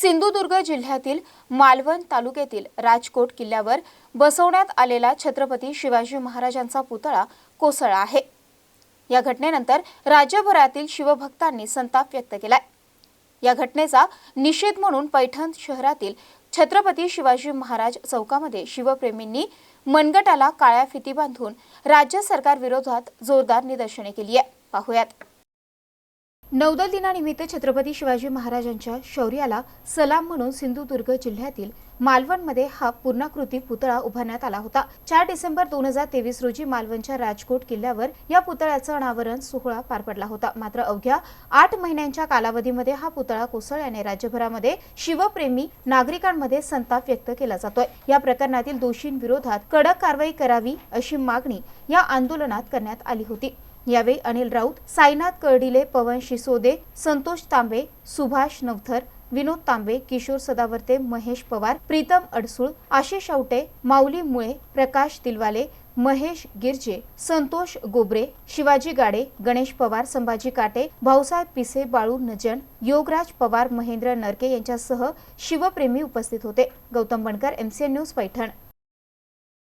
सिंधुदुर्ग जिल्ह्यातील मालवण तालुक्यातील राजकोट किल्ल्यावर बसवण्यात आलेला छत्रपती शिवाजी महाराजांचा पुतळा कोसळला आहे. या घटनेनंतर राज्यभरातील शिवभक्तांनी संताप व्यक्त केलाय. या घटनेचा निषेध म्हणून पैठण शहरातील छत्रपती शिवाजी महाराज चौकामध्ये शिवप्रेमींनी मनगटाला काळ्या फिती बांधून राज्य सरकार विरोधात जोरदार निदर्शने केली आहे. पाहुयात. नौदल दिनानिमित्त छत्रपती शिवाजी महाराजांच्या शौर्याला सलाम म्हणून सिंधुदुर्ग जिल्ह्यातील मालवणमध्ये हा पूर्णाकृती पुतळा उभारण्यात आला होता. चार डिसेंबर दोन हजार तेवीस रोजी मालवणच्या राजकोट किल्ल्यावर या पुतळ्याचं अनावरण सोहळा पार पडला होता. मात्र अवघ्या आठ महिन्यांच्या कालावधीमध्ये हा पुतळा कोसळल्याने राज्यभरामध्ये शिवप्रेमी नागरिकांमध्ये संताप व्यक्त केला जातोय. या प्रकरणातील दोषींविरोधात कडक कारवाई करावी अशी मागणी या आंदोलनात करण्यात आली होती. यावेळी अनिल राऊत साईनाथ कर्डिले पवन शिसोदे संतोष तांबे सुभाष नवथर विनोद तांबे किशोर सदावर्ते महेश पवार प्रीतम अडसूळ आशिष आवटे माऊली मुळे प्रकाश दिलवाले महेश गिरजे संतोष गोबरे शिवाजी गाडे गणेश पवार संभाजी काटे भाऊसाहेब पिसे बाळू नजन योगराज पवार महेंद्र नरके यांच्यासह शिवप्रेमी उपस्थित होते. Gautam Bankar MCN news Paithan.